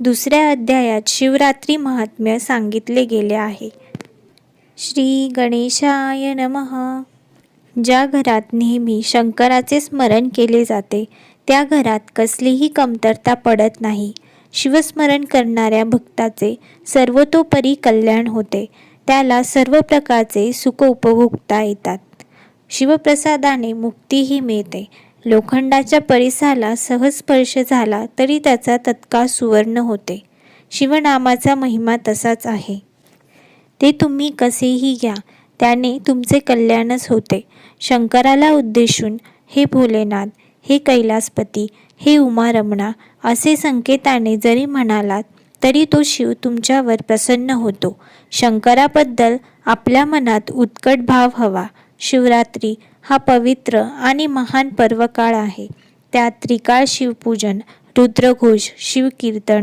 दुसऱ्या अध्यायात शिवरात्री महात्म्य सांगितले गेले आहे. श्री गणेशाय नमः. ज्या घरात नेहमी शंकराचे स्मरण केले जाते त्या घरात कसलीही कमतरता पडत नाही. शिवस्मरण करणाऱ्या भक्ताचे सर्वतोपरी कल्याण होते. त्याला सर्व प्रकारचे सुख उपभोगता येतात. शिवप्रसादाने मुक्तीही मिळते. लोखंडाच्या परिसाला सहज स्पर्श झाला तरी त्याचा तत्काळ सुवर्ण होते. शिवनामाचा महिमा तसाच आहे. ते तुम्ही कसेही घ्या त्याने तुमचे कल्याणच होते. शंकराला उद्देशून हे भोलेनाथ हे कैलासपती हे उमारमणा असे संकेताने जरी म्हणालात तरी तो शिव तुमच्यावर प्रसन्न होतो. शंकराबद्दल आपल्या मनात उत्कट भाव हवा. शिवरात्री हा पवित्र आणि महान पर्वकाळ आहे. त्यात त्रिकाळ शिवपूजन रुद्रघोष शिवकीर्तन